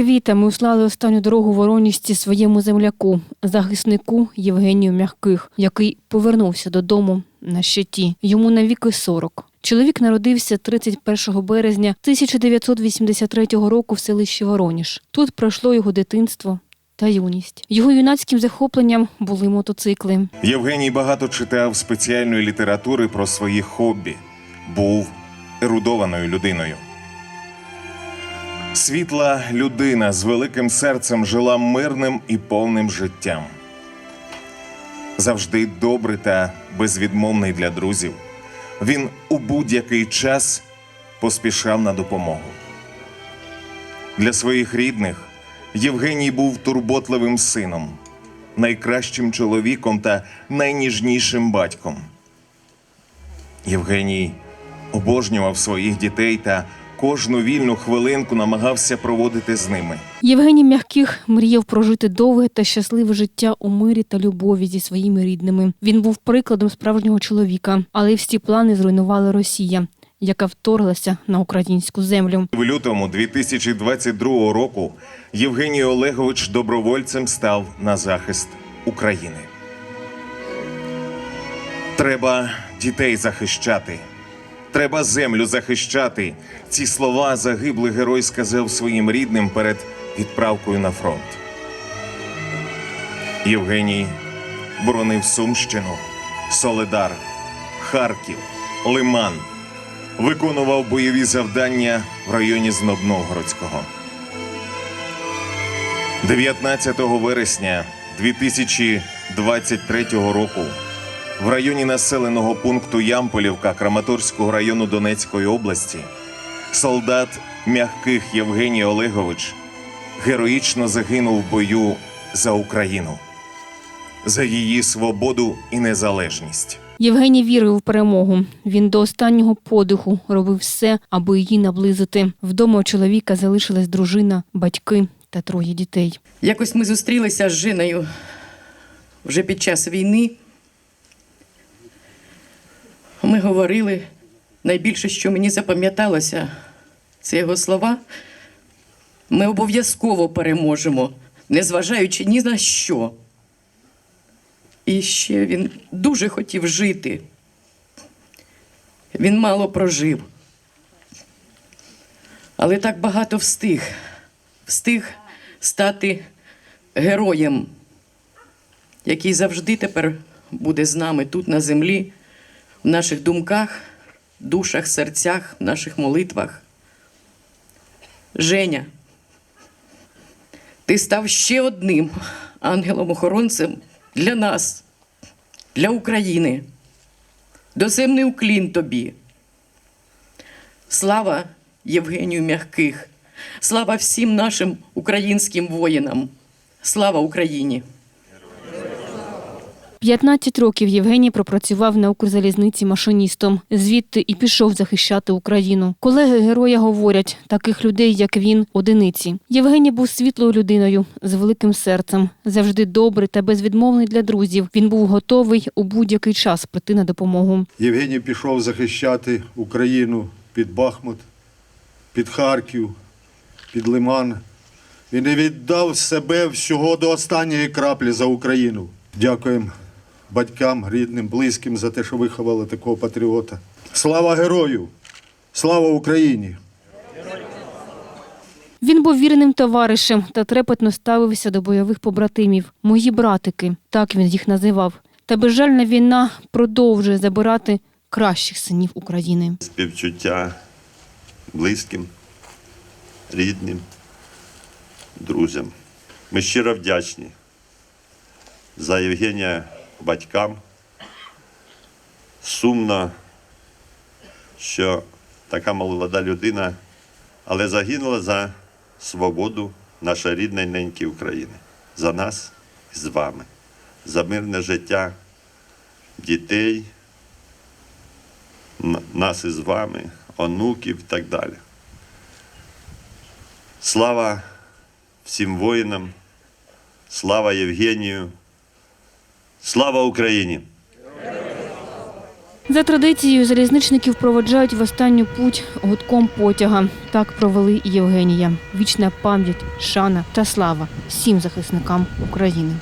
квітами услали останню дорогу вороністі своєму земляку, захиснику Євгенію Мягких, який повернувся додому на щиті. Йому навіки 40. Чоловік народився 31 березня 1983 року в селищі Вороніж. Тут пройшло його дитинство та юність. Його юнацьким захопленням були мотоцикли. Євгеній багато читав спеціальної літератури про свої хобі, був ерудованою людиною. Світла людина з великим серцем жила мирним і повним життям. Завжди добрий та безвідмовний для друзів. Він у будь-який час поспішав на допомогу. Для своїх рідних Євгеній був турботливим сином, найкращим чоловіком та найніжнішим батьком. Євгеній обожнював своїх дітей та кожну вільну хвилинку намагався проводити з ними. Євгеній Мягких мріяв прожити довге та щасливе життя у мирі та любові зі своїми рідними. Він був прикладом справжнього чоловіка, але всі плани зруйнувала Росія, яка вторглася на українську землю. В лютому 2022 року Євгеній Олегович добровольцем став на захист України. Треба дітей захищати. Треба землю захищати. Ці слова загиблий герой сказав своїм рідним перед відправкою на фронт. Євгеній боронив Сумщину, Соледар, Харків, Лиман, виконував бойові завдання в районі Знобновгородського. 19 вересня 2023 року в районі населеного пункту Ямполівка Краматорського району Донецької області солдат м'яких Євгеній Олегович героїчно загинув в бою за Україну, за її свободу і незалежність. Євгеній вірив у перемогу. Він до останнього подиху робив все, аби її наблизити. Вдома у чоловіка залишилась дружина, батьки та троє дітей. Якось ми зустрілися з Жиною вже під час війни. Ми говорили. Найбільше, що мені запам'яталося, це його слова. Ми обов'язково переможемо, незважаючи ні на що. І ще він дуже хотів жити. Він мало прожив. Але так багато встиг. Встиг стати героєм, який завжди тепер буде з нами тут на землі, в наших думках, душах, серцях, в наших молитвах. Женя, ти став ще одним ангелом-охоронцем для нас, для України. Доземний уклін тобі. Слава Євгенію Мягких, слава всім нашим українським воїнам. Слава Україні! 15 років Євгеній пропрацював на Укрзалізниці машиністом. Звідти і пішов захищати Україну. Колеги героя говорять, таких людей, як він, одиниці. Євгеній був світлою людиною з великим серцем, завжди добрий та безвідмовний для друзів. Він був готовий у будь-який час прийти на допомогу. Євгеній пішов захищати Україну під Бахмут, під Харків, під Лиман. Він віддав себе всього до останньої краплі за Україну. Дякуємо батькам, рідним, близьким за те, що виховали такого патріота. Слава герою! Слава Україні! Він був вірним товаришем та трепетно ставився до бойових побратимів. Мої братики, так він їх називав. Та безжальна війна продовжує забирати кращих синів України. співчуття близьким, рідним, друзям. Ми щиро вдячні за Євгенія батькам. Сумно, що така молода людина, але загинула за свободу нашої рідної неньки України, за нас і з вами, за мирне життя дітей, нас із вами, онуків і так далі. Слава всім воїнам, слава Євгенію, слава Україні! За традицією, залізничників проводжають в останню путь гудком потяга. Так провели Євгенія. Вічна пам'ять, шана та слава всім захисникам України.